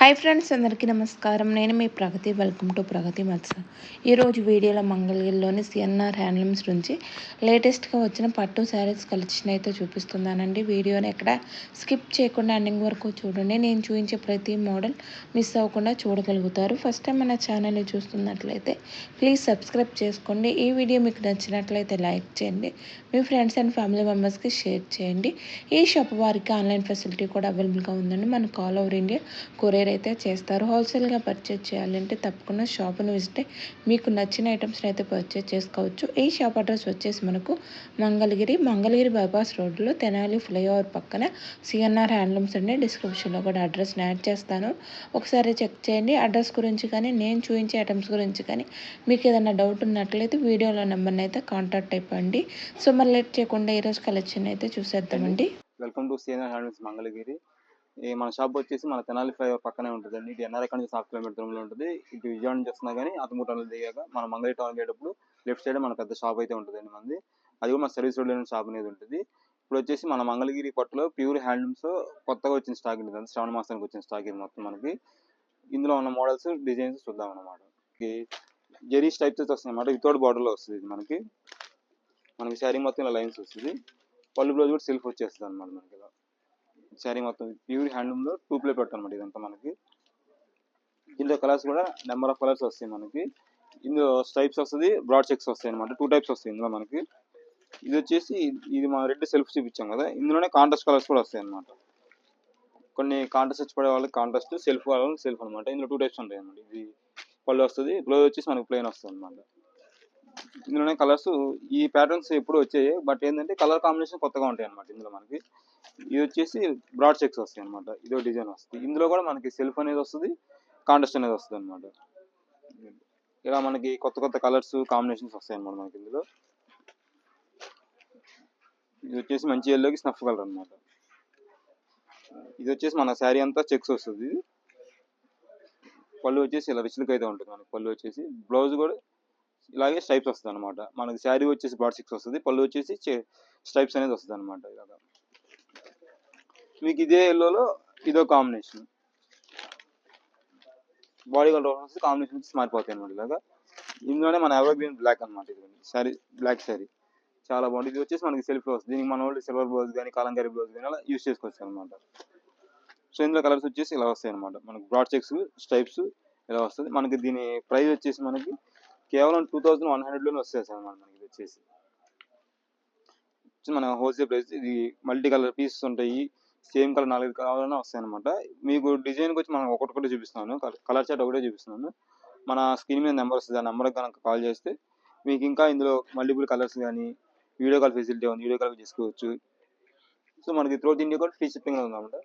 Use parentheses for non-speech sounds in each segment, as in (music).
Hi friends అందరికీ నమస్కారం. నేను మీ ప్రగతి. వెల్కమ్ టు ప్రగతి మత్స. ఈరోజు వీడియోలో మంగళగిరిలోని సిఎన్ఆర్ హ్యాండ్లూమ్స్ నుంచి లేటెస్ట్గా వచ్చిన పట్టు శారీస్ కలెక్షన్ అయితే చూపిస్తున్నానండి. వీడియోని ఎక్కడ స్కిప్ చేయకుండా ఎండింగ్ వరకు చూడండి. నేను చూపించే ప్రతి మోడల్ మిస్ అవ్వకుండా చూడగలుగుతారు. ఫస్ట్ టైం మన ఛానల్ని చూస్తున్నట్లయితే ప్లీజ్ సబ్స్క్రైబ్ చేసుకోండి. ఈ వీడియో మీకు నచ్చినట్లయితే లైక్ చేయండి. మీ ఫ్రెండ్స్ అండ్ ఫ్యామిలీ మెంబర్స్కి షేర్ చేయండి. ఈ షాప్ వారికి ఆన్లైన్ ఫెసిలిటీ కూడా అవైలబుల్గా ఉందండి. మనకు ఆల్ ఓవర్ ఇండియా కొరియర్ అయితే చేస్తారు హోల్సేల్గా పర్చేజ్ చేయాలంటే తప్పకుండా షాప్ను విజిట్ మీకు నచ్చిన ఐటమ్స్ని అయితే పర్చేజ్ చేసుకోవచ్చు. ఈ షాప్ అడ్రస్ వచ్చేసి మనకు మంగళగిరి మంగళగిరి బైపాస్ రోడ్లో తెనాలి ఫ్లైఓవర్ పక్కన సిఎన్ఆర్ హ్యాండ్లూమ్స్ అండి. డిస్క్రిప్షన్లో కూడా అడ్రస్ని యాడ్ చేస్తాను. ఒకసారి చెక్ చేయండి. అడ్రస్ గురించి కానీ నేను చూపించే ఐటమ్స్ గురించి కానీ మీకు ఏదైనా డౌట్ ఉన్నట్లయితే వీడియోలో నెంబర్ని అయితే కాంటాక్ట్ అయిపోండి. సో మరి లేట్ చేయకుండా ఈరోజు కలెక్షన్ అయితే చూసేద్దామండి. Welcome to CNR handlooms Mangalagiri. ఈ మన షాప్ వచ్చేసి మన తెనాలి ఫ్లైఓవర్ పక్కనే ఉంటుందండి. ఇది ఎన్ఆర్ఐ నుంచి హాఫ్ కిలోమీటర్ దూరంలో ఉంటుంది. ఇటు విజయవాడ నుంచి వస్తున్నా కానీ అతమూరు టౌన్ దిగాక మన మంగళగిరి టౌన్ వెళ్ళేటప్పుడు లెఫ్ట్ సైడ్ మన పెద్ద షాప్ అయితే ఉంటుందండి మనది. అది కూడా మన సర్వీస్ రోడ్లో షాప్ అనేది ఉంటుంది. ఇప్పుడు వచ్చేసి మన మంగళగిరి పట్టులో ప్యూర్ హ్యాండ్లూమ్స్ కొత్తగా వచ్చిన స్టాక్ ఇది అంతా శ్రావణ మాసానికి వచ్చిన స్టాక్ ఇది మొత్తం మనకి. ఇందులో ఉన్న మోడల్స్ డిజైన్స్ చూద్దాం అన్నమాట. జెరీస్ టైప్స్ అయితే వస్తాయి అన్నమాట. వితౌట్ బార్డర్లో వస్తుంది ఇది మనకి. మనకి శారీ మొత్తం ఇలా లైన్స్ వస్తుంది. పళ్ళు బ్లౌజ్ కూడా సెల్ఫ్ వచ్చేస్తుంది అనమాట మనకి ఇలా. శారీ మొత్తం ప్యూర్ హ్యాండ్లూమ్లో టూ ప్లే పెట్టు అనమాట ఇదంతా మనకి. ఇందులో కలర్స్ కూడా నెంబర్ ఆఫ్ కలర్స్ వస్తాయి మనకి. ఇందులో స్ట్రైప్స్ వస్తుంది బ్రాడ్ చెక్స్ వస్తాయి అనమాట టూ టైప్స్ వస్తాయి ఇందులో మనకి. ఇది వచ్చేసి ఇది మన రెడ్ సెల్ఫ్ చూపించాం కదా ఇందులోనే కాంట్రాస్ట్ కలర్స్ కూడా వస్తాయి అనమాట కొన్ని కాంట్రాస్ట్ వచ్చి పడే వాళ్ళకి కాంట్రాస్ట్ సెల్ఫ్ వాళ్ళకి సెల్ఫ్ అనమాట ఇందులో టూ టైప్స్ ఉంటాయి అనమాట ఇది పళ్ళు వస్తుంది బ్లౌజ్ వచ్చేసి మనకి ప్లెయిన్ వస్తుంది అనమాట ఇందులోనే కలర్స్ ఈ ప్యాటర్న్స్ ఎప్పుడు వచ్చాయి బట్ ఏంటంటే కలర్ కాంబినేషన్ కొత్తగా ఉంటాయి అనమాట ఇందులో మనకి. ఇది వచ్చేసి బ్రాడ్ చెక్స్ వస్తాయి అనమాట ఇదో డిజైన్ వస్తుంది. ఇందులో కూడా మనకి సెల్ఫ్ అనేది వస్తుంది కాంటెస్ట్ అనేది వస్తుంది అనమాట ఇలా మనకి కొత్త కొత్త కలర్స్ కాంబినేషన్స్ వస్తాయి అనమాట మనకి ఇందులో. ఇది వచ్చేసి మంచి ఎల్లోకి స్నఫ్ కలర్ అనమాట ఇది వచ్చేసి మన శారీ అంతా చెక్స్ వస్తుంది. పళ్ళు వచ్చేసి ఇలా రిచ్లుక్ అయితే ఉంటుంది మనకి. పళ్ళు వచ్చేసి బ్లౌజ్ కూడా ఇలాగే స్ట్రైప్స్ వస్తుంది అనమాట మనకి శారీ వచ్చేసి బ్రాడ్ సిక్స్ వస్తుంది. పళ్ళు వచ్చేసి స్ట్రైప్స్ అనేది వస్తుంది అనమాట ఇలాగా. మీకు ఇదే ఎల్లోలో ఇదో కాంబినేషన్ బాడీ కలర్ వస్తుంది కాంబినేషన్ వచ్చి మారిపోతాయి అనమాట ఇలాగా. ఇందులోనే మన ఎవర్ గ్రీన్ బ్లాక్ అనమాట ఇది. సారీ బ్లాక్ సారీ చాలా బాగుంటుంది ఇది వచ్చేసి మనకి సెల్ఫ్ వస్తుంది దీనికి మన వాళ్ళు సిల్వర్ బ్లౌజ్ కానీ కలంకారీ బ్లౌజ్ కానీ అలా యూస్ చేసుకోవచ్చు అనమాట సో ఇందులో కలర్స్ వచ్చేసి ఇలా వస్తాయి అనమాట మనకి బ్రాడ్ చెక్స్ స్ట్రైప్స్ ఇలా వస్తుంది. మనకి దీని ప్రైస్ వచ్చేసి మనకి కేవలం టూ థౌజండ్ వన్ హండ్రెడ్లోనే వస్తాయి సార్ మనకి ఇది వచ్చేసి. మన హోల్సేల్ ప్రైస్ ఇది మల్టీ కలర్ పీసెస్ ఉంటాయి. సేమ్ కలర్ నాలుగు కావాలన్నా వస్తాయి అనమాట మీకు డిజైన్కి వచ్చి మనం ఒకటి చూపిస్తున్నాను. కలర్ చార్ట్ ఒకటే చూపిస్తున్నాను. మన స్క్రీన్ మీద నెంబర్ వస్తుంది. ఆ నెంబర్కి కనుక కాల్ చేస్తే మీకు ఇంకా ఇందులో మల్టిపుల్ కలర్స్ కానీ వీడియో కాల్ ఫెసిలిటీ ఉంది వీడియో కాల్ చేసుకోవచ్చు. సో మనకి త్రోత్ ఇండియా కూడా ఫ్రీ షిప్పింగ్ ఉందన్నమాట.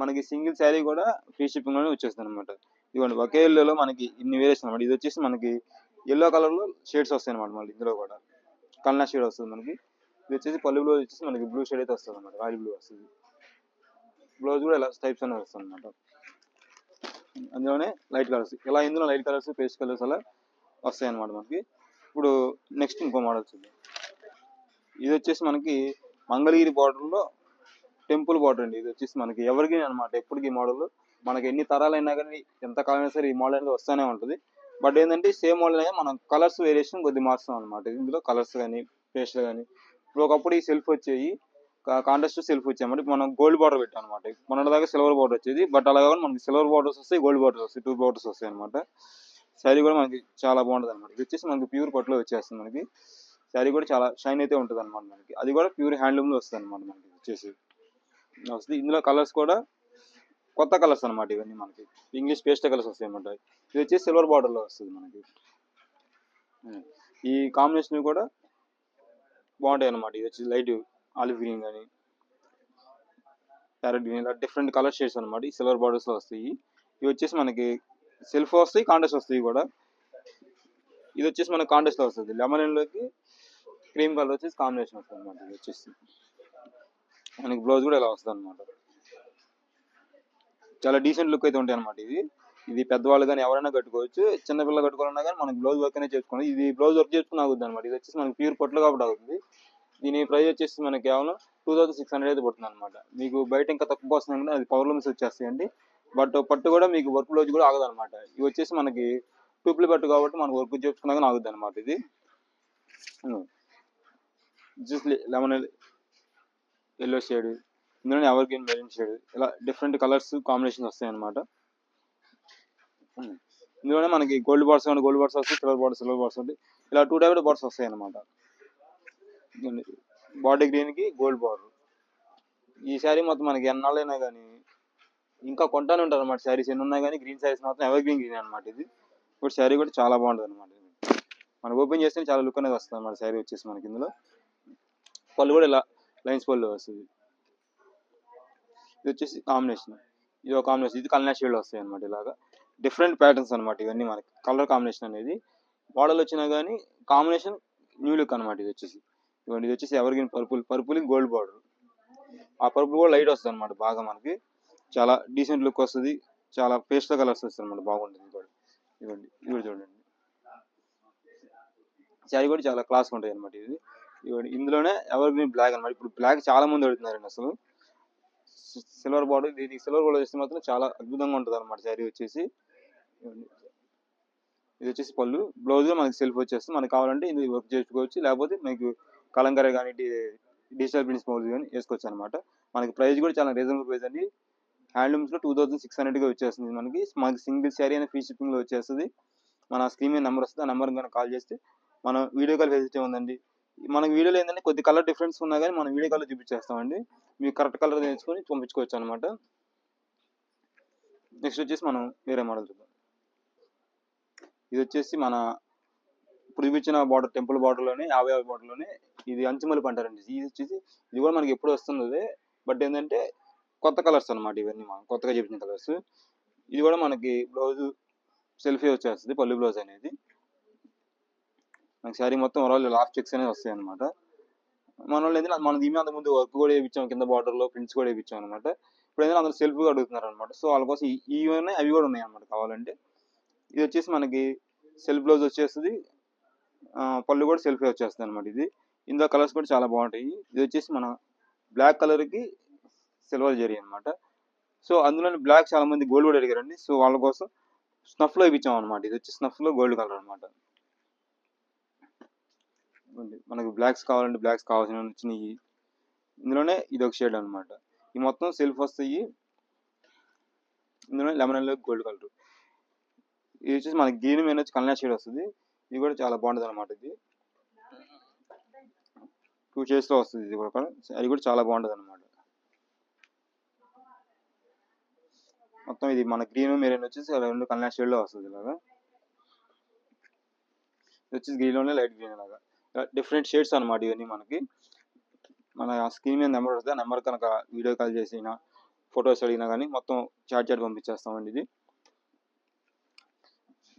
మనకి సింగిల్ శారీ కూడా ఫ్రీ షిప్పింగ్లోనే వచ్చేస్తుంది అనమాట ఇదిగోండి ఒకే ఎల్లోలో మనకి ఇన్ని వేరియేషన్ అనమాట ఇది వచ్చేసి మనకి ఎల్లో కలర్లో షేడ్స్ వస్తాయి అనమాట మళ్ళీ ఇందులో కూడా. కల్నా షేడ్ వస్తుంది మనకి. ఇది వచ్చేసి పళ్ళు వచ్చేసి మనకి బ్లూ షేడ్ అయితే వస్తుంది అనమాట రాయల్ బ్లూ వస్తుంది. బ్లౌజ్ కూడా ఇలా టైప్స్ అనేది వస్తుంది అనమాట అందులోనే లైట్ కలర్స్. ఇలా ఇందులో లైట్ కలర్స్ పేస్ట్ కలర్స్ అలా వస్తాయి అనమాట మనకి. ఇప్పుడు నెక్స్ట్ ఇంకో మోడల్ చూద్దాం. ఇది వచ్చేసి మనకి మంగళగిరి బార్డర్లో లో టెంపుల్ బార్డర్ అండి. ఇది వచ్చేసి మనకి ఎవరికి అనమాట ఎప్పటికి ఈ మోడల్. మనకి ఎన్ని తరాలైనా కానీ ఎంత కాలమైనా సరే ఈ మోడల్ అనేది వస్తూనే ఉంటుంది. బట్ ఏంటంటే సేమ్ మోడల్ అనేది మనం కలర్స్ వేరియేషన్ కొద్దిగా మారుస్తాం అనమాట ఇందులో కలర్స్ కానీ పేస్ట్లు కానీ. ఇప్పుడు ఒకప్పుడు ఈ సెల్ఫ్ వచ్చేవి కాంటెస్ట్ సెల్ఫ్ వచ్చామంటే మనం గోల్డ్ బార్డర్ పెట్టాం అనమాట మొన్నటి దాకా సిల్వర్ బార్డర్ వచ్చేది. బట్ అలా కాకుండా మనకి సిల్వర్ బార్డర్స్ వస్తాయి గోల్డ్ బార్డర్స్ వస్తాయి టూ బార్డర్స్ వస్తాయి అనమాట శారీ కూడా మనకి చాలా బాగుంటుంది అనమాట ఇది వచ్చేసి మనకి ప్యూర్ పట్టులో వచ్చేస్తుంది మనకి. శారీ కూడా చాలా షైన్ అయితే ఉంటుంది అనమాట మనకి. అది కూడా ప్యూర్ హ్యాండ్లూమ్లో వస్తుంది అనమాట మనకి వచ్చేసి. వస్తుంది ఇందులో కలర్స్ కూడా కొత్త కలర్స్ అనమాట ఇవన్నీ మనకి. ఇంగ్లీష్ పేస్ట్ కలర్స్ వస్తాయి అనమాట ఇది వచ్చేసి సిల్వర్ బార్డర్లో వస్తుంది మనకి. ఈ కాంబినేషన్ కూడా బాగుంటాయి అనమాట ఇది వచ్చి లైట్ ఆలివ్ గ్రీన్ కానీ ప్యారెట్ గ్రీన్ ఇలా డిఫరెంట్ కలర్ షేడ్స్ అనమాట ఈ సిల్వర్ బార్డర్స్లో వస్తాయి. ఇవి వచ్చేసి మనకి సెల్ఫ్ వస్తాయి కాంటెస్ట్ వస్తాయి కూడా. ఇది వచ్చేసి మనకి కాంటెస్ట్లో వస్తుంది. లెమన్లోకి క్రీమ్ కలర్ వచ్చేసి కాంబినేషన్ వస్తుంది అనమాట ఇది వచ్చేసి. మనకి బ్లౌజ్ కూడా ఇలా వస్తుంది అనమాట చాలా డీసెంట్ లుక్ అయితే ఉంటాయి అనమాట ఇది ఇది పెద్దవాళ్ళు కానీ ఎవరైనా కట్టుకోవచ్చు. చిన్నపిల్లలు కట్టుకోవాలన్నా కానీ మనకి బ్లౌజ్ వర్క్ అనేది చేసుకోండి. ఇది బ్లౌజ్ వర్క్ చేసుకుని అవుతుంది అనమాట ఇది వచ్చేసి మనకి ప్యూర్ పట్లు కాబట్టి అవుతుంది దీని ప్రైస్ వచ్చేసి మనకి కేవలం టూ థౌసండ్ సిక్స్ హండ్రెడ్ అయితే పడుతుంది అనమాట మీకు బయట ఇంకా తక్కువ వస్తుంది కానీ అది పవర్ వచ్చేస్తాయండి. బట్ పట్టు కూడా మీకు వర్క్ బ్లౌజ్ కూడా ఆగదు అనమాట ఇవి వచ్చేసి మనకి టూపులు పట్టు కాబట్టి మనకు వర్క్ చేసుకున్నా కానీ ఆగుద్ది అనమాట ఇది. జస్ట్ లెమన్ ఎల్లో షేడ్ ఇందులో ఎవర్ గ్రీన్ మెరూన్ షేడ్ ఇలా డిఫరెంట్ కలర్స్ కాంబినేషన్ వస్తాయి అనమాట hmm. ఇందులోనే మనకి గోల్డ్ బాడ్స్ కానీ గోల్డ్ బార్డ్స్ వస్తాయి సిల్వర్ బార్డ్స్ సిల్వర్ బార్డ్స్ ఉంటాయి ఇలా టూ టైప్ బార్డ్స్ వస్తాయి అనమాట బాడీ గ్రీన్కి గోల్డ్ బార్డర్. ఈ శారీ మొత్తం మనకి ఎన్నాళ్ళైనా కానీ ఇంకా కొంటానే ఉంటారు అనమాట శారీస్. ఎన్ని ఉన్నాయి కానీ గ్రీన్ శారీస్ మాత్రం ఎవర్ గ్రీన్ గ్రీన్ అనమాట ఇది. ఇప్పుడు శారీ కూడా చాలా బాగుంటుంది అనమాట మనకు ఓపెన్ చేస్తే చాలా లుక్ అనేది వస్తుంది అనమాట శారీ వచ్చేసి మనకి ఇందులో. పళ్ళు కూడా ఇలా లైన్స్ పళ్ళు వస్తుంది. ఇది వచ్చేసి కాంబినేషన్. ఇది ఒక కాంబినేషన్. ఇది కల్నా షేడ్ వస్తాయి అనమాట ఇలాగా. డిఫరెంట్ ప్యాటర్న్స్ అనమాట ఇవన్నీ మనకి. కలర్ కాంబినేషన్ అనేది. మోడల్ వచ్చినా కానీ కాంబినేషన్ న్యూ లుక్ అనమాట ఇది వచ్చేసి. ఇవన్నీ ఇది వచ్చేసి ever purple purple gold border ఆ పర్పుల్ కూడా లైట్ వస్తుంది అనమాట బాగా మనకి. చాలా డీసెంట్ లుక్ వస్తుంది. చాలా పేస్టల్ కలర్స్ వస్తుంది అనమాట బాగుంటుంది కూడా. ఇదిగోండి ఇది చూడండి. శారీ కూడా చాలా క్లాస్గా ఉంటాయి అనమాట ఇది ఇవ్వండి. ఇందులోనే ఎవర్ గ్రీన్ బ్లాక్ అనమాట ఇప్పుడు బ్లాక్ చాలా మంది అడుగుతున్నారండి అసలు. సిల్వర్ బార్డర్ దీనికి సిల్వర్ కూడా చేస్తే మాత్రం చాలా అద్భుతంగా ఉంటుంది అనమాట శారీ వచ్చేసి. ఇది వచ్చేసి పళ్ళు. బ్లౌజ్ మనకి సెల్ఫ్ వచ్చేస్తుంది. మనకి కావాలంటే ఇది వర్క్ చేసుకోవచ్చు. లేకపోతే మీకు కలంకర కానీ డిజిటల్ ప్రింట్స్ మౌల్స్ కానీ వేసుకోవచ్చు అనమాట మనకి ప్రైస్ కూడా చాలా రీజనబుల్ ప్రైస్ అండి. హ్యాండ్లూమ్స్లో టూ థౌసండ్ సిక్స్ హండ్రెడ్గా వచ్చేస్తుంది మనకి. మనకి సింగిల్ శారీ అనే ఫ్రీ షిప్పింగ్లో వచ్చేస్తుంది. మన స్క్రీన్ మీద నెంబర్ వస్తుంది. ఆ నెంబర్ కానీ కాల్ చేస్తే మనం వీడియో కాల్ ఫెసిలిటీ ఉందండి. మనకి వీడియోలో ఏంటంటే కొద్ది కలర్ డిఫరెన్స్ ఉన్నా కానీ మనం వీడియో కాల్ చూపించేస్తామండి. మీకు కరెక్ట్ కలర్ తెచ్చుకొని పంపించుకోవచ్చు అనమాట నెక్స్ట్ వచ్చేసి మనం వేరే మోడల్ చూద్దాం. ఇది వచ్చేసి మన ఇప్పుడు చూపించిన బార్డర్ టెంపుల్ బార్డర్లోనే యాభై యాభై బార్డర్లోనే ఇది అంచుమలిపి అంటారండి. ఇది వచ్చేసి ఇది కూడా మనకి ఎప్పుడు వస్తున్నది బట్ ఏంటంటే కొత్త కలర్స్ అనమాట ఇవన్నీ మనం కొత్తగా చెప్పిన కలర్స్. ఇది కూడా మనకి బ్లౌజ్ సెల్ఫీ వచ్చేస్తుంది పళ్ళు బ్లౌజ్ అనేది. మనకి శారీ మొత్తం ఓవరాల్ లాస్ట్ చెక్స్ అనేది వస్తాయి అనమాట మన వాళ్ళు ఏంటంటే మనం దీని మీద ముందు వర్క్ కూడా వేయించాం కింద బార్డర్లో ప్రింట్స్ కూడా వేయించాం అనమాట ఇప్పుడు ఏంటంటే అందరూ సెల్ఫ్గా అడుగుతున్నారు అనమాట సో వాళ్ళ కోసం ఈ- ఇవి ఉన్నాయి అవి కూడా ఉన్నాయి అనమాట కావాలంటే. ఇది వచ్చేసి మనకి సెల్ఫ్ బ్లౌజ్ వచ్చేస్తుంది పళ్ళు కూడా సెల్ఫీ వచ్చేస్తుంది అనమాట ఇది. ఇందులో కలర్స్ కూడా చాలా బాగుంటాయి. ఇది వచ్చేసి మన బ్లాక్ కలర్కి సిల్వర్ జరీ అనమాట సో అందులోని బ్లాక్ చాలా మంది గోల్డ్ కూడా అడిగారండి. సో వాళ్ళ కోసం స్నఫ్లో ఇప్పించాం అనమాట ఇది వచ్చి స్నఫ్లో గోల్డ్ కలర్ అనమాట మనకు బ్లాక్స్ కావాలంటే బ్లాక్స్ కావాల్సిన వచ్చినాయి ఇందులోనే ఇది ఒక షేడ్ అన్నమాట. ఈ మొత్తం సెల్ఫ్ వస్తాయి. ఇందులోనే లెమన్ ఎల్లో గోల్డ్ కలర్. ఇది వచ్చేసి మనకి గ్రీన్ మీద వచ్చి కల్నా షేడ్ వస్తుంది. ఇది కూడా చాలా బాగుంటుంది అనమాట ఇది. టూ షేడ్స్ వస్తుంది ఇది కూడా అది కూడా చాలా బాగుంటుంది అనమాట మొత్తం ఇది మన గ్రీన్ మెరూన్ వచ్చేసి రెండు కన్నా షేడ్లో వస్తుంది ఇలాగా. ఇది వచ్చేసి గ్రీన్లోనే లైట్ గ్రీన్ ఇలాగా డిఫరెంట్ షేడ్స్ అనమాట ఇవన్నీ మనకి. మన స్క్రీన్ మీద నెంబర్ వస్తే ఆ నెంబర్ కనుక వీడియో కాల్ చేసినా ఫొటోస్ అడిగినా కానీ మొత్తం చాట్ చాట్ పంపించేస్తామండి ఇది.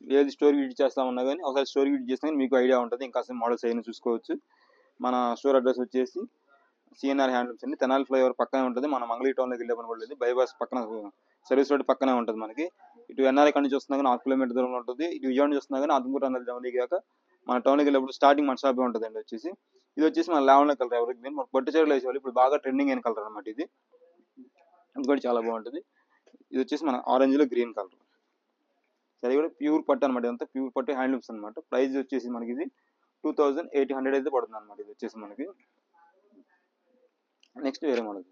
ఏది స్టోరీ విజిట్ చేస్తామన్నా కానీ ఒకసారి స్టోరీ విజిట్ చేసినా కానీ మీకు ఐడియా ఉంటుంది. ఇంకా మోడల్స్ అయినా చూసుకోవచ్చు. మన స్టోర్ అడ్రస్ వచ్చేసి సిఎన్ఆర్ హ్యాండ్లూమ్స్ అండి. తెనాలి ఫ్లైఓవర్ పక్కనే ఉంటుంది. మన మంగళీ టౌన్లోకి వెళ్ళే పని కూడా లేదు బైపాస్ పక్కన సర్వీస్ రోడ్ పక్కనే ఉంటుంది మనకి. ఇటు ఎన్ఆర్ ఇక్కడ నుంచి వస్తున్నా కానీ ఆరు కిలోమీటర్ దూరంలో ఉంటుంది. ఇటు విజయవాడ నుంచి వస్తున్నా కానీ అదుపురం అన్నది డౌన్ దిగాక మన టౌన్కి వెళ్ళేప్పుడు స్టార్టింగ్ మన షాపే ఉంటుంది అండి వచ్చేసి. ఇది వచ్చేసి మన లెవెన్లో కలర్ ఎవరికి దీన్ని మన పట్టు చీరలు వేసేవాళ్ళు ఇప్పుడు బాగా ట్రెండింగ్ అయిన కలర్ అనమాట ఇది. ఇది కూడా చాలా బాగుంటుంది. ఇది వచ్చేసి మన ఆరెంజ్లో గ్రీన్ కలర్. సరే కూడా ప్యూర్ పట్టు అనమాట ఇదంతా ప్యూర్ పట్టు హ్యాండ్లూమ్స్ అనమాట ప్రైస్ వచ్చేసి మనకి ఇది టూ థౌజండ్ ఎయిట్ హండ్రెడ్ అయితే పడుతుంది అనమాట ఇది వచ్చేసి మనకి. నెక్స్ట్ వేరే మోడల్.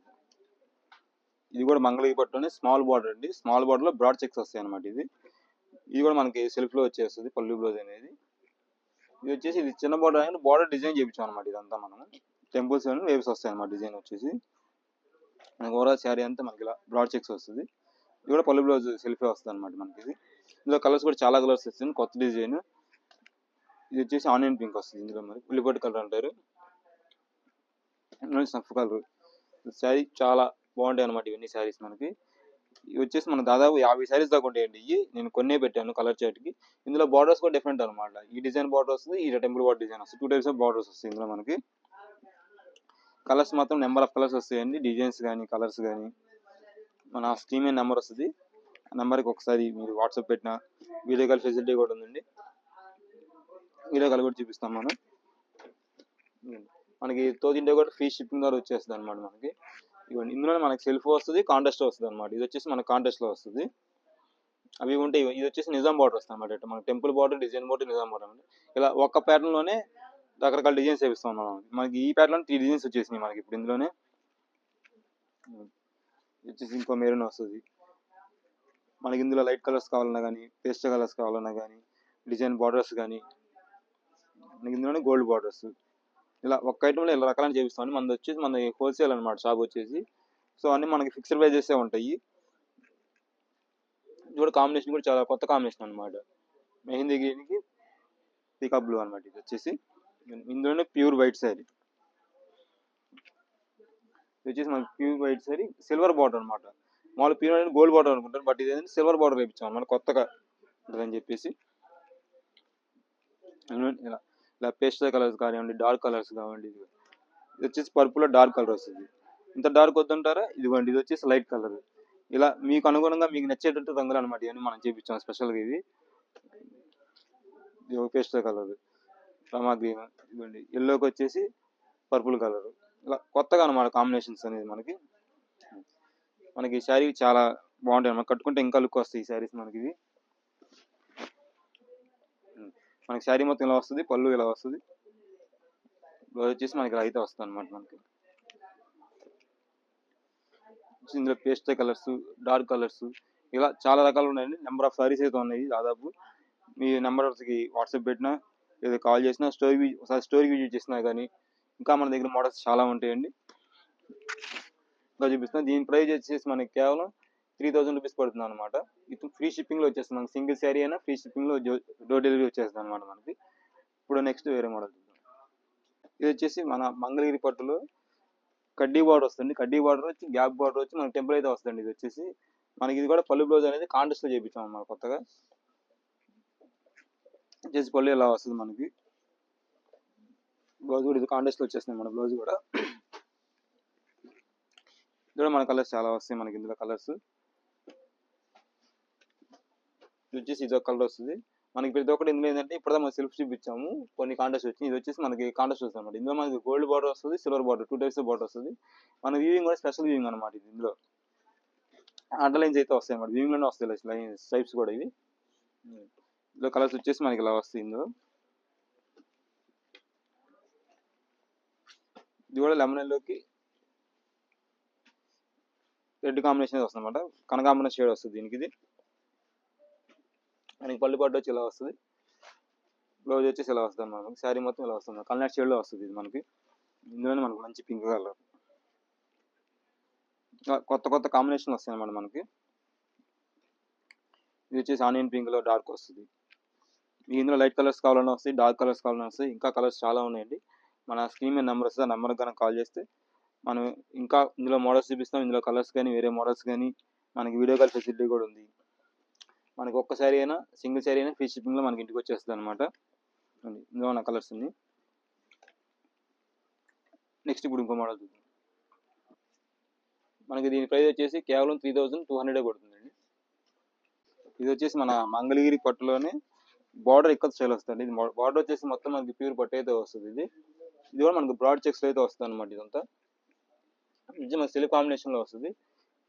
ఇది కూడా మంగళగిరి పట్టులోనే స్మాల్ బార్డర్ అండి. స్మాల్ బార్డర్లో బ్రాడ్ చెక్స్ వస్తాయి అనమాట ఇది. ఇది కూడా మనకి సెల్ఫ్లో వచ్చేస్తుంది పల్లి బ్లౌజ్ అనేది. ఇది వచ్చేసి ఇది చిన్న బార్డర్ అనేది బార్డర్ డిజైన్ చేయించాం అనమాట ఇదంతా మనం టెంపుల్స్ వేవ్స్ వస్తాయి అనమాట డిజైన్ వచ్చేసి. మనకి ఓవరాల్ శారీ అంతా మనకి ఇలా బ్రాడ్ చెక్స్ వస్తుంది. ఇది కూడా పళ్ళు బ్లౌజ్ సెల్ఫీ వస్తుంది అనమాట మనకి ఇది. ఇందులో కలర్స్ కూడా చాలా కలర్స్ వస్తుంది. కొత్త డిజైన్. ఇది వచ్చేసి ఆనియన్ పింక్ వస్తుంది ఇందులో మరి. పుల్లిపట్టు కలర్ అంటారు. సఫ్ కలర్ శారీ చాలా బాగుంటాయి అనమాట ఇవన్నీ శారీస్ మనకి. ఇవి వచ్చేసి మన దాదాపు యాభై శారీస్ దాకా ఉంటాయండి ఇవి నేను కొన్నే పెట్టాను కలర్ చార్ట్కి ఇందులో బార్డర్స్ కూడా డిఫరెంట్ అనమాట ఈ డిజైన్ బార్డర్ వస్తుంది ఈ టెంపుల్ బార్డర్ డిజైన్ వస్తుంది. టూ టైప్స్ ఆఫ్ బార్డర్స్ వస్తుంది ఇందులో మనకి. కలర్స్ మాత్రం నెంబర్ ఆఫ్ కలర్స్ వస్తాయండి. డిజైన్స్ కానీ కలర్స్ కానీ మన స్క్రీన్ మీద నెంబర్ వస్తుంది. ఆ నెంబర్కి ఒకసారి మీరు వాట్సాప్ పెట్టిన వీడియో కాల్ ఫెసిలిటీ కూడా ఉందండి. వీడియో కాల్ కూడా చూపిస్తాం మనం. మనకి తోదింటే కూడా ఫ్రీ షిప్పింగ్ ద్వారా వచ్చేస్తుంది అనమాట మనకి. ఇవన్నీ ఇందులోనే మనకి సెల్ఫ్ వస్తుంది కాంటెస్ట్ వస్తుంది అనమాట ఇది వచ్చేసి మన కాంటెస్ట్లో వస్తుంది. అవి ఉంటే ఇది వచ్చేసి నిజాం బార్డర్ వస్తుంది అనమాట మన temple border design border Nizam border అనమాట ఇలా ఒక్క ప్యాటర్న్లోనే రకరకాల డిజైన్స్ వేపిస్తాం మనం. మనకి ఈ ప్యాటర్న్లో త్రీ డిజైన్స్ వచ్చేసినాయి మనకి ఇప్పుడు ఇందులోనే. ఇది వచ్చేసి ఇంకో మెరూన్ వస్తుంది. మనకి ఇందులో లైట్ కలర్స్ కావాలన్నా కానీ పేస్ట్ కలర్స్ కావాలన్నా కానీ డిజైన్ బార్డర్స్ కానీ మనకి ఇందులోనే గోల్డ్ బార్డర్స్ ఇలా ఒక్క ఐటెంలో ఇలా రకాలను చేపిస్తామని మనది వచ్చేసి మన హోల్సేల్ అనమాట షాప్ వచ్చేసి. సో అన్ని మనకి ఫిక్స్డ్ ప్రైజెసే ఉంటాయి. ఇది కూడా కాంబినేషన్ కూడా చాలా కొత్త కాంబినేషన్ అనమాట మెహందీ గ్రీన్కి పీకా బ్లూ అనమాట ఇది వచ్చేసి. ఇందులోనే ప్యూర్ వైట్ శారీ ఇది వచ్చేసి మనకి pure white sari silver border అనమాట మామూలు ప్యూర్ అంటే గోల్డ్ బార్డర్ అనుకుంటారు. బట్ ఇది ఏంటంటే సిల్వర్ బార్డర్ వేయించాం అనమాట కొత్తగా ఉంటుందని చెప్పేసి. ఇలా ఇలా పేస్టల్ కలర్స్ కానివ్వండి డార్క్ కలర్స్ కానివ్వండి ఇది ఇది వచ్చేసి పర్పుల్ డార్క్ కలర్ వస్తుంది. ఇంత డార్క్ వద్దంటారా? ఇదిగోండి ఇది వచ్చేసి లైట్ కలర్. ఇలా మీకు అనుగుణంగా మీకు నచ్చేటట్టు రంగులు అనమాట ఇవన్నీ మనం చేపించాం స్పెషల్గా ఇవి ఇది ఒక పేస్టల్ కలర్. రమా గ్రీన్ ఇదిగోండి ఎల్లోకి వచ్చేసి పర్పుల్ కలర్. ఇలా కొత్తగా అనమాట కాంబినేషన్స్ అనేది మనకి. మనకి ఈ శారీ చాలా బాగుంటాయి మనం కట్టుకుంటే ఇంకా లుక్ వస్తాయి ఈ శారీస్ మనకి ఇవి. మనకి శారీ మొత్తం ఇలా వస్తుంది పళ్ళు ఇలా వస్తుంది. బ్లౌజ్ వచ్చేసి మనకి ఇలా అయితే వస్తుంది అనమాట మనకి ఇందులో పేస్ట్ కలర్స్ డార్క్ కలర్స్ ఇలా చాలా రకాలు ఉన్నాయండి. నెంబర్ ఆఫ్ సారీస్ అయితే ఉన్నాయి దాదాపు. మీ నెంబర్స్కి వాట్సాప్ పెట్టినా లేదా కాల్ చేసినా స్టోరీ ఒకసారి స్టోరీ విజిట్ చేసినా కానీ ఇంకా మన దగ్గర మోడల్స్ చాలా ఉంటాయండి. ఇంకా చూపిస్తున్నా. దీని ప్రైస్ వచ్చేసి మనకి కేవలం త్రీ థౌసండ్ రూపీస్ పడుతుంది అనమాట ఇది ఫ్రీ షిప్పింగ్లో వచ్చేస్తుంది. మనకి సింగిల్ శారీ అయినా ఫ్రీ షిప్పింగ్లో డోర్ డెలివరీ వచ్చేస్తుంది అనమాట మనకి. ఇప్పుడు నెక్స్ట్ వేరే మోడల్ చూద్దాం. ఇది వచ్చేసి మన మంగళగిరి పట్టులో కడ్డీ బార్డర్ వస్తుంది. కడ్డీ బార్డర్ వచ్చి గ్యాప్ బార్డర్ వచ్చి మనకి టెంపుల్ అయితే వస్తుంది ఇది వచ్చేసి. మనకి ఇది కూడా పళ్ళు బ్లౌజ్ అనేది కాంటెస్ట్లో చేయించాం అన్నమాట కొత్తగా. వచ్చేసి పళ్ళు ఇలా వస్తుంది మనకి? బ్లౌజ్ కూడా ఇది కాంటెస్ట్లో వచ్చేస్తుంది మన బ్లౌజ్ కూడా. (clears throat) ఇది కూడా మన కలర్స్ చాలా వస్తాయి మనకి ఇందులో కలర్స్. ఇది వచ్చేసి ఇది ఒక కలర్ వస్తుంది. మనకి ప్రతి ఒక్కటి ఇందులో ఏంటంటే ఇప్పుడు మనం సెల్ఫ్ చూపించాము. కొన్ని కాంటెస్ట్ వచ్చింది ఇది వచ్చేసి మనకి కాంటెస్ట్ వస్తుంది అనమాట ఇందులో మనకి గోల్డ్ బార్డర్ వస్తుంది silver border two types border వస్తుంది. మన వ్యూవింగ్ కూడా స్పెషల్ వ్యూవింగ్ అనమాట ఇది ఇందులో. అండర్లైన్స్ అయితే వస్తాయి అనమాట వ్యూవింగ్లోనే వస్తాయి లైన్స్ టైప్స్ కూడా ఇవి. Hmm. ఇందులో కలర్స్ వచ్చేసి మనకి ఇలా వస్తాయి ఇందులో. ఇది కూడా లెమన్ ఎల్లోకి రెడ్ కాంబినేషన్ వస్తుంది అనమాట కనకాంబరం షేడ్ వస్తుంది దీనికి ఇది. మనకి పళ్ళు పట్టు వచ్చి ఇలా వస్తుంది? బ్లౌజ్ వచ్చేసి ఇలా వస్తుంది మనకి శారీ మొత్తం ఇలా వస్తుంది? కల్నాట్ షేడ్లో వస్తుంది ఇది మనకి. ఇందులోనే మనకి మంచి పింక్ కలర్. కొత్త కొత్త కాంబినేషన్ వస్తాయి అన్నమాట మనకి. ఇది వచ్చేసి ఆనియన్ పింక్లో డార్క్ వస్తుంది. ఇందులో లైట్ కలర్స్ కావాలన్నా వస్తాయి డార్క్ కలర్స్ కావాలన్నా వస్తాయి. ఇంకా కలర్స్ చాలా ఉన్నాయండి. మన స్క్రీన్ మీద నెంబర్ వస్తుంది ఆ నెంబర్కి కనుక కాల్ చేస్తే మనం ఇంకా ఇందులో మోడల్స్ చూపిస్తాం. ఇందులో కలర్స్ కానీ వేరే మోడల్స్ కానీ మనకి వీడియో కాల్ ఫెసిలిటీ కూడా ఉంది. మనకి ఒక్క శారీ అయినా సింగిల్ శారీ అయినా ఫ్రీ షిప్పింగ్లో మనకి ఇంటికి వచ్చేస్తుంది అనమాట ఇందులో ఉన్న కలర్స్ ఉంది నెక్స్ట్ ఇప్పుడు ఇంకో మోడల్ చూద్దాం. మనకి దీని ప్రైస్ వచ్చేసి కేవలం త్రీ థౌజండ్ టూ హండ్రెడ్ పడుతుందండి. ఇది వచ్చేసి మన మంగళగిరి పట్టులోనే బార్డర్ ఎక్కువ స్టైల్ వస్తుంది ఇది బార్డర్ వచ్చేసి మొత్తం మనకి ప్యూర్ పట్టు అయితే వస్తుంది ఇది. ఇది కూడా మనకి బ్రాడ్ చెక్స్లో అయితే వస్తుంది అనమాట ఇదంతా. ఇది మన సిల్క్ కాంబినేషన్లో వస్తుంది.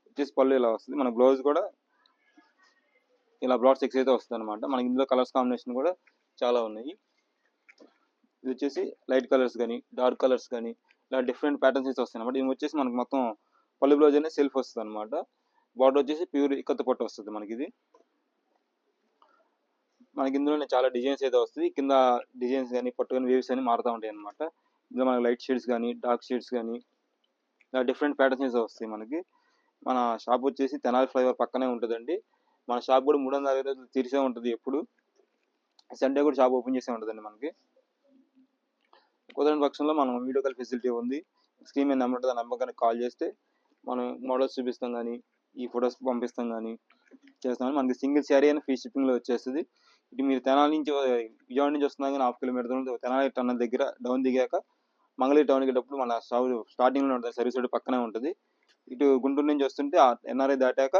వచ్చేసి పళ్ళు ఇలా వస్తుంది. మన బ్లౌజ్ కూడా ఇలా బ్రాడ్ చెక్స్ అయితే వస్తుంది అనమాట మనకి ఇందులో కలర్స్ కాంబినేషన్ కూడా చాలా ఉన్నాయి. ఇది వచ్చేసి లైట్ కలర్స్ కానీ డార్క్ కలర్స్ కానీ ఇలా డిఫరెంట్ ప్యాటర్న్స్ అయితే వస్తాయి అనమాట ఇవి వచ్చేసి మనకి మొత్తం పళ్ళు బ్లౌజ్ అనేది సెల్ఫ్ వస్తుంది అనమాట బార్డర్ వచ్చేసి ప్యూర్ ఇక్కత పట్టు వస్తుంది మనకి ఇది. మనకి ఇందులోనే చాలా డిజైన్స్ అయితే వస్తుంది కింద డిజైన్స్ కానీ పట్టు కానీ వేవ్స్ అని మారుతూ ఉంటాయి అనమాట ఇందులో మనకి లైట్ షేడ్స్ కానీ డార్క్ షేడ్స్ కానీ ఇలా డిఫరెంట్ ప్యాటర్న్స్ అయితే వస్తాయి మనకి. మన షాప్ వచ్చేసి తెనాలి ఫ్లైఓవర్ పక్కనే ఉంటుందండి. మన షాప్ కూడా మూడు వందల అరవై రోజులు తెరిసే ఉంటుంది ఎప్పుడు. సండే కూడా షాప్ ఓపెన్ చేసే ఉంటుందండి మనకి. కుదరని పక్షంలో మనం వీడియో కాల్ ఫెసిలిటీ ఉంది. స్క్రీన్ మీద నెంబర్ ఉంటుంది ఆ కాల్ చేస్తే మనం మోడల్స్ చూపిస్తాం కానీ ఈ ఫొటోస్ పంపిస్తాం కానీ చేస్తాం మనకి సింగిల్ శారీ అయినా ఫ్రీ షిప్పింగ్లో వచ్చేస్తుంది. ఇటు మీరు తెనాలి నుంచి విజయవాడ నుంచి వస్తున్నా కానీ హాఫ్ కిలోమీటర్ తెనాలి టన్నల్ దగ్గర డౌన్ దిగాక మంగళగిరి టౌన్ దిగేటప్పుడు మన షాప్ స్టార్టింగ్లో ఉంటుంది సర్వీస్ రోడ్ పక్కనే ఉంటుంది. ఇటు గుంటూరు నుంచి వస్తుంటే ఎన్ఆర్ఐ దాటాక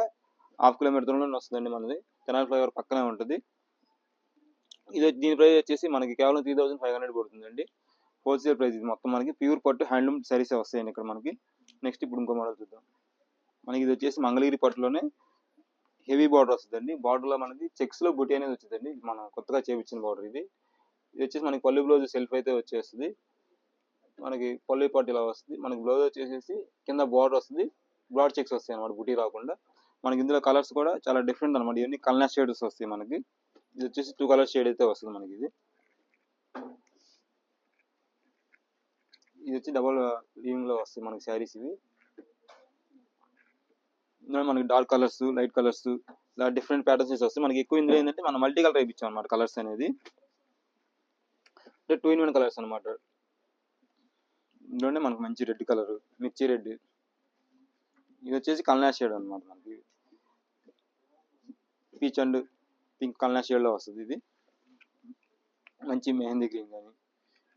హాఫ్ కిలోమీటర్ దూరంలో వస్తుందండి మనది. కెనాల్ ఫ్లైఓవర్ పక్కనే ఉంటుంది. ఇది దీని ప్రైస్ వచ్చేసి మనకి కేవలం త్రీ థౌసండ్ ఫైవ్ హండ్రెడ్ పడుతుందండి. హోల్సేల్ ప్రైస్ ఇది. మొత్తం మనకి ప్యూర్ పట్టు హ్యాండ్లూమ్ సారీసే వస్తాయండి ఇక్కడ మనకి. నెక్స్ట్ ఇప్పుడు ఇంకో మోడల్ చూద్దాం. మనకి ఇది వచ్చేసి మంగళగిరి పట్టులోనే హెవీ బార్డర్ వస్తుందండి. బార్డర్లో మనకి చెక్స్లో బుటీ అనేది వచ్చిందండి. మనం కొత్తగా చేపించిన బార్డర్ ఇది. ఇది వచ్చేసి మనకి పల్లి బ్లౌజ్ సెల్ఫ్ అయితే వచ్చేస్తుంది. మనకి పల్లి పట్టు ఇలా వస్తుంది. మనకి బ్లౌజ్ వచ్చేసేసి కింద బార్డర్ వస్తుంది. బ్రాడ్ చెక్స్ వస్తాయి అనమాట బుటీ రాకుండా. మనకి ఇందులో కలర్స్ కూడా చాలా డిఫరెంట్ అనమాట ఇవన్నీ కలర్ షేడ్స్ వస్తాయి మనకి. ఇది వచ్చేసి టూ కలర్ షేడ్ అయితే వస్తుంది మనకి ఇది. ఇది వచ్చి డబల్ వీవింగ్లో వస్తాయి మనకి శారీస్ ఇవి. ఇందులో మనకి డార్క్ కలర్స్ లైట్ కలర్స్ ఇలా డిఫరెంట్ ప్యాటర్న్స్ వస్తాయి. మనకి ఎక్కువ ఇందులో ఏంటంటే మనం మల్టీ కలర్ ఇప్పించాం అనమాట కలర్స్ అనేది. అంటే టూ ఇన్ వన్ కలర్స్ అనమాట ఇందులోనే మనకు మంచి రెడ్ కలర్ మిర్చి రెడ్ ఇది వచ్చేసి కల్నా షేడ్ అనమాట మనకి. పీచ్ అండ్ పింక్ కలర్ షేడ్లో వస్తుంది ఇది. మంచి మెహందీ గ్రీన్ కానీ.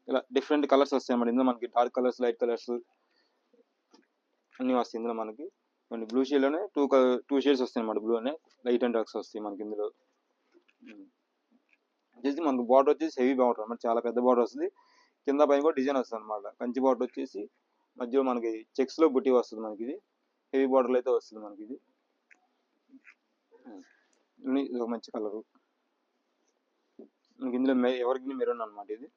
ఇలా డిఫరెంట్ కలర్స్ వస్తాయి అన్నమాట. ఇందులో మనకి డార్క్ కలర్స్ లైట్ కలర్స్ అన్నీ వస్తాయి ఇందులో మనకి. మనకి బ్లూ షేడ్లోనే టూ టూ షేడ్స్ వస్తాయి అన్నమాట. బ్లూ అనే లైట్ అండ్ డార్క్స్ వస్తాయి మనకి ఇందులో. వచ్చేసి మనకు బార్డర్ వచ్చేసి హెవీ బార్డర్ అన్నమాట. చాలా పెద్ద బార్డర్ వస్తుంది. కింద పైన కూడా డిజైన్ వస్తుంది అనమాట కంచి బార్డర్ వచ్చేసి మధ్యలో మనకి చెక్స్లో బుట్టి వస్తుంది మనకి ఇది. హెవీ బార్డర్ అయితే వస్తుంది మనకి ఇది. ఇది ఒక మంచి కలరు మనకి ఇందులో ఎవరికి మెరూన్ అనమాట ఇది.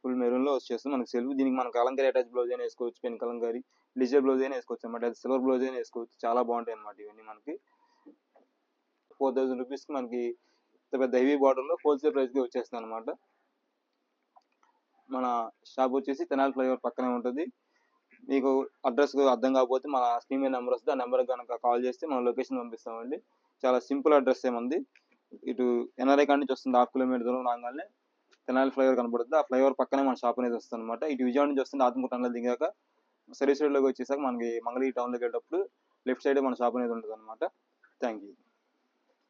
ఫుల్ మెరూన్లో వచ్చేస్తుంది. మనకి సెల్ఫ్ దీనికి మనకి కలంకారీ అటాచ్ బ్లౌజ్ అయినా వేసుకోవచ్చు పెన్ కలంకారీ డిజిటల్ బ్లౌజ్ అయినా వేసుకోవచ్చు అనమాట అది సిల్వర్ బ్లౌజ్ అయినా వేసుకోవచ్చు. చాలా బాగుంటాయి అనమాట ఇవన్నీ మనకి. ఫోర్ థౌసండ్ రూపీస్కి మనకి పెద్ద హెవీ బార్డర్లో హోల్సేల్ ప్రైస్కి వచ్చేస్తుంది అనమాట మన షాప్ వచ్చేసి తెనాలి ఫ్లైఓవర్ పక్కనే ఉంటుంది. మీకు అడ్రస్ అర్థం కాకపోతే మన స్క్రీన్ మీద నెంబర్ వస్తే ఆ నెంబర్ కనుక కాల్ చేస్తే మనం లొకేషన్ పంపిస్తామండి. చాలా సింపుల్ అడ్రస్ ఏముంది? ఇటు ఎన్ఆర్ఐ కాడి నుంచి వస్తుంది హాఫ్ కిలోమీటర్ దూరం రాగానే తెనాలి ఫ్లైఓవర్ కనబడుతుంది. ఆ ఫ్లైఓవర్ పక్కనే మన షాప్ అనేది వస్తుంది అనమాట ఇటు విజయవాడ నుంచి వస్తుంది ఆత్మకూటంలో దిగాక సర్వీస్ రోడ్లోకి వచ్చేసాక మనకి మంగళగిరి టౌన్లోకి వెళ్ళేటప్పుడు లెఫ్ట్ సైడ్ మన షాప్ అనేది ఉంటుంది అనమాట థ్యాంక్ యూ